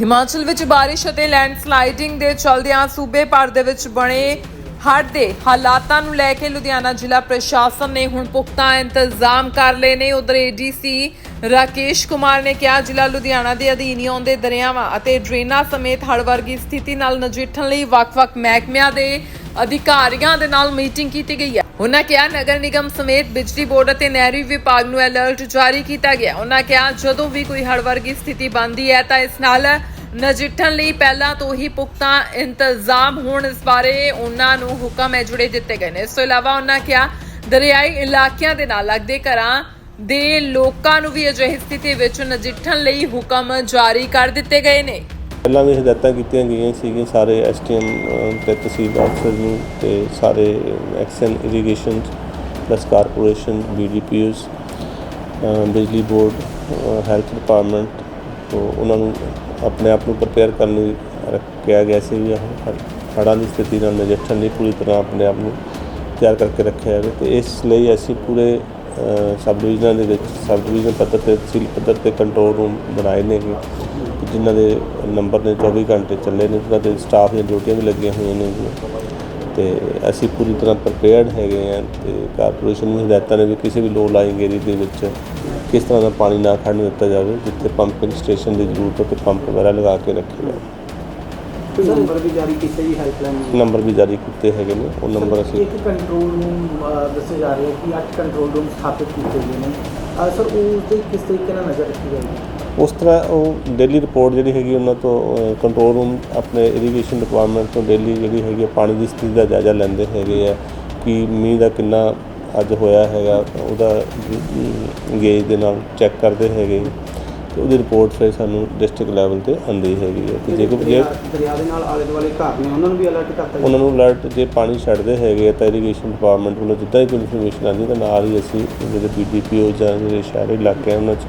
ਹਿਮਾਚਲ ਵਿੱਚ ਬਾਰਿਸ਼ ਅਤੇ ਲੈਂਡਸਲਾਈਡਿੰਗ ਦੇ ਚਲਦਿਆਂ ਸੂਬੇ ਭਰ ਦੇ ਵਿੱਚ ਬਣੇ ਹੜ੍ਹ ਦੇ ਹਾਲਾਤਾਂ ਨੂੰ ਲੈ ਕੇ ਲੁਧਿਆਣਾ ਜ਼ਿਲ੍ਹਾ ਪ੍ਰਸ਼ਾਸਨ ਨੇ ਹੁਣ ਪੁਖਤਾ ਇੰਤਜ਼ਾਮ ਕਰ ਲਏ ਨੇ। ਉਧਰ ਏਡੀਸੀ ਰਾਕੇਸ਼ ਕੁਮਾਰ ਨੇ ਕਿਹਾ, ਜ਼ਿਲ੍ਹਾ ਲੁਧਿਆਣਾ ਦੇ ਅਧੀਨ ਆਉਂਦੇ ਦਰਿਆਵਾਂ ਅਤੇ ਡਰੇਨਾਂ ਸਮੇਤ ਹੜ੍ਹ ਵਰਗੀ ਸਥਿਤੀ ਨਾਲ ਨਜਿੱਠਣ ਲਈ ਵੱਖ-ਵੱਖ ਮਹਿਕਮਿਆਂ ਦੇ ਅਧਿਕਾਰੀਆਂ ਦੇ ਨਾਲ ਮੀਟਿੰਗ ਕੀਤੀ ਗਈ ਹੈ। ਉਹਨਾਂ ਕਿਹਾ, ਨਗਰ ਨਿਗਮ ਸਮੇਤ ਬਿਜਲੀ ਬੋਰਡ ਅਤੇ ਨਹਿਰੀ ਵਿਭਾਗ ਨੂੰ ਅਲਰਟ ਜਾਰੀ ਕੀਤਾ ਗਿਆ। ਉਹਨਾਂ ਕਿਹਾ, ਜਦੋਂ ਵੀ ਕੋਈ ਹੜ੍ਹ ਵਰਗੀ ਸਥਿਤੀ ਬਣਦੀ ਹੈ ਤਾਂ ਇਸ ਨਾਲ ਨਜਿੱਠਣ ਲਈ ਪਹਿਲਾਂ ਤੋਂ ਹੀ ਪੁਖਤਾ ਇੰਤਜ਼ਾਮ ਹੋਣ ਇਸ ਬਾਰੇ ਉਹਨਾਂ ਨੂੰ ਹੁਕਮ ਹੈ ਜੁੜੇ ਦਿੱਤੇ ਗਏ ਨੇ। ਇਸ ਤੋਂ ਇਲਾਵਾ ਉਹਨਾਂ ਕਿਹਾ, ਦਰਿਆਈ ਇਲਾਕਿਆਂ ਦੇ ਨਾਲ ਲੱਗਦੇ ਘਰਾਂ ਦੇ ਲੋਕਾਂ ਨੂੰ ਵੀ ਅਜਿਹੀ ਸਥਿਤੀ ਵਿੱਚ ਨਜਿੱਠਣ ਲਈ ਹੁਕਮ ਜਾਰੀ ਕਰ ਦਿੱਤੇ ਗਏ ਨੇ। ਪਹਿਲਾਂ ਵੀ ਹਦਾਇਤਾਂ ਕੀਤੀਆਂ ਗਈਆਂ ਸੀਗੀਆਂ ਸਾਰੇ ਐਸਟੀਐਮ ਤੇ ਤਹਿਸੀਲ ਅਫਸਰ ਨੂੰ ਤੇ ਸਾਰੇ ਐਕਸ਼ਨ ਇਰੀਗੇਸ਼ਨ ਪਲਸ ਕਾਰਪੋਰੇਸ਼ਨ ਬੀਡੀਪੀਯੂਸ ਬਿਜਲੀ ਬੋਰਡ ਹੈਲਥ ਡਿਪਾਰਟਮੈਂਟ ਤੋਂ ਉਹਨਾਂ ਨੂੰ ਆਪਣੇ ਆਪ ਨੂੰ ਪ੍ਰਪੇਅਰ ਕਰਨ ਲਈ ਰੱਖਿਆ ਗਿਆ ਸੀ ਵੀ ਉਹ ਹੜ੍ਹਾਂ ਦੀ ਸਥਿਤੀ ਨਾਲ ਨਜਿੱਠਣ ਲਈ ਪੂਰੀ ਤਰ੍ਹਾਂ ਆਪਣੇ ਆਪ ਨੂੰ ਤਿਆਰ ਕਰਕੇ ਰੱਖਿਆ ਜਾਵੇ ਤੇ ਇਸ ਲਈ ਅਸੀਂ ਪੂਰੇ ਸਬ ਡਿਵੀਜ਼ਨਾਂ ਦੇ ਵਿੱਚ ਸਬ ਡਿਵੀਜ਼ਨ ਪੱਧਰ ਤੇ ਤਹਿਸੀਲ ਪੱਧਰ ਤੇ ਕੰਟਰੋਲ ਰੂਮ ਬਣਾਏ ਨੇ ਜਿਨ੍ਹਾਂ ਦੇ ਨੰਬਰ ਨੇ 24 ਘੰਟੇ ਚੱਲੇ ਨੇ ਉਹਨਾਂ ਦੇ ਸਟਾਫ ਦੀਆਂ ਡਿਊਟੀਆਂ ਵੀ ਲੱਗੀਆਂ ਹੋਈਆਂ ਨੇ ਜੀ ਤੇ ਅਸੀਂ ਪੂਰੀ ਤਰ੍ਹਾਂ ਪ੍ਰਪੇਅਰਡ ਹੈਗੇ ਆ ਤੇ ਕਾਰਪੋਰੇਸ਼ਨ ਨੂੰ ਹਦਾਇਤਾਂ ਨੇ ਵੀ ਕਿਸੇ ਵੀ ਲੋ ਲਾਈਂਗ ਏਰੀਆ ਦੇ ਵਿੱਚ। ਕਿਸ ਤਰ੍ਹਾਂ ਦਾ ਪਾਣੀ ਨਾ ਖੜਨ ਦਿੱਤਾ ਜਾਵੇ ਜਿੱਥੇ ਪੰਪਿੰਗ ਸਟੇਸ਼ਨ ਦੀ ਜ਼ਰੂਰਤ ਹੋ ਤੇ ਪੰਪ ਵਗੈਰਾ ਲਗਾ ਕੇ ਰੱਖੇ ਕੋਈ ਨੰਬਰ ਵੀ ਜਾਰੀ ਕੀਤੇ ਜੀ ਹੈਲਪਲਾਈਨ ਨੰਬਰ ਵੀ ਜਾਰੀ ਕੀਤੇ ਹੈਗੇ ਨੇ ਉਹ ਨੰਬਰ ਅਸੀਂ ਇੱਕ ਕੰਟਰੋਲ ਰੂਮ ਦੱਸੇ ਜਾ ਰਹੇ ਕਿ 8 ਕੰਟਰੋਲ ਰੂਮ ਸਥਾਪਿਤ ਕੀਤੇ ਗਏ ਨੇ। ਅਹ ਸਰ ਉਸ ਤੇ ਕਿਸ ਤਰੀਕੇ ਨਾਲ ਨਜ਼ਰ ਰੱਖੀ ਜਾਏਗੀ? ਉਸ ਤਰ੍ਹਾਂ ਉਹ ਡੇਲੀ ਰਿਪੋਰਟ ਜਿਹੜੀ ਹੈਗੀ ਉਹਨਾਂ ਤੋਂ ਕੰਟਰੋਲ ਰੂਮ ਆਪਣੇ ਇਰੀਗੇਸ਼ਨ ਡਿਪਾਰਟਮੈਂਟ ਤੋਂ ਡੇਲੀ ਜਿਹੜੀ ਹੈਗੀ ਆ, ਪਾਣੀ ਦੀ ਸਥਿਤੀ ਦਾ ਜਾਇਜ਼ਾ ਲੈਂਦੇ ਹੈਗੇ ਆ ਕਿ ਮੀਂਹ ਦਾ ਕਿੰਨਾ ਅੱਜ ਹੋਇਆ ਹੈਗਾ ਉਹਦਾ ਗੇਜ ਦੇ ਨਾਲ ਚੈੱਕ ਕਰਦੇ ਹੈਗੇ। ਤੇ ਉਹਦੀ ਰਿਪੋਰਟ ਫਿਰ ਸਾਨੂੰ ਡਿਸਟ੍ਰਿਕਟ ਲੈਵਲ ਤੇ ਆਉਂਦੀ ਹੈਗੀ ਹੈ। ਤੇ ਜੇ ਕੋਈ ਜੇ ਦਰਿਆ- ਦੇ ਨਾਲ ਆਲੇ ਦੁਆਲੇ ਘਰ ਨੇ ਉਹਨਾਂ ਨੂੰ ਵੀ ਅਲਰਟ ਕਰਤਾ ਉਹਨਾਂ ਨੂੰ ਅਲਰਟ ਜੇ ਪਾਣੀ ਛੱਡਦੇ ਹੈਗੇ ਆ ਤਾਂ ਇਰੀਗੇਸ਼ਨ ਡਿਪਾਰਟਮੈਂਟ ਵੱਲੋਂ ਜਿੱਦਾਂ ਹੀ ਕੋਈ ਇਨਫੋਰਮੇਸ਼ਨ ਆਉਂਦੀ ਤਾਂ ਨਾਲ ਹੀ ਅਸੀਂ ਜਿਹੜੇ ਬੀਡੀਪੀਓ ਜਾਂ ਜਿਹੜੇ ਸ਼ਹਿਰੀ ਇਲਾਕੇ ਆ ਉਹਨਾਂ 'ਚ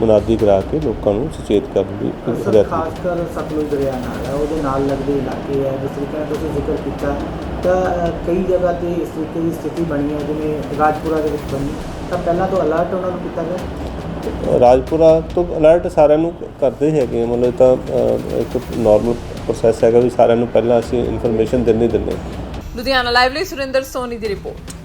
ਮੁਨਾਦੀ ਕਰਾ ਕੇ ਲੋਕਾਂ ਨੂੰ ਸੁਚੇਤ ਕਰਨ ਦੀ ਸਰ ਹਦਾਇਤ ਖਾਸ ਕਰ ਸਤਲੁਜ ਦਰਿਆ ਨਾਲ ਹੈ ਉਹਦੇ ਨਾਲ ਲੱਗਦੇ ਇਲਾਕੇ ਹੈ ਜਿਸ ਤਰੀਕੇ ਨਾਲ ਤੁਸੀਂ ਜ਼ਿਕਰ ਕੀਤਾ ਤਾਂ ਕਈ ਜਗ੍ਹਾ ਤੇ ਇਸ ਤਰੀਕੇ ਦੀ ਸਥਿਤੀ ਬਣੀ ਹੈ ਜਿਵੇਂ ਰਾਜਪੁਰਾ ਦੇ ਵਿੱਚ ਬਣੀ। ਤਾਂ ਪਹਿਲਾਂ ਤੋਂ ਅਲਰਟ ਉਹਨਾਂ ਨੂੰ ਕੀਤਾ ਗਿਆ? ਰਾਜਪੁਰਾ ਤੋਂ ਅਲਰਟ ਸਾਰਿਆਂ ਨੂੰ ਕਰਦੇ ਹੈਗੇ ਮਤਲਬ ਇਹ ਤਾਂ ਇੱਕ ਨਾਰਮਲ ਪ੍ਰੋਸੈਸ ਹੈਗਾ ਵੀ ਸਾਰਿਆਂ ਨੂੰ ਪਹਿਲਾਂ ਅਸੀਂ ਇਨਫੋਰਮੇਸ਼ਨ ਦਿੰਦੇ ਦਿੰਦੇ ਲੁਧਿਆਣਾ ਲਾਈਵ ਲਈ ਸੁਰਿੰਦਰ ਸੋਨੀ ਦੀ ਰਿਪੋਰਟ।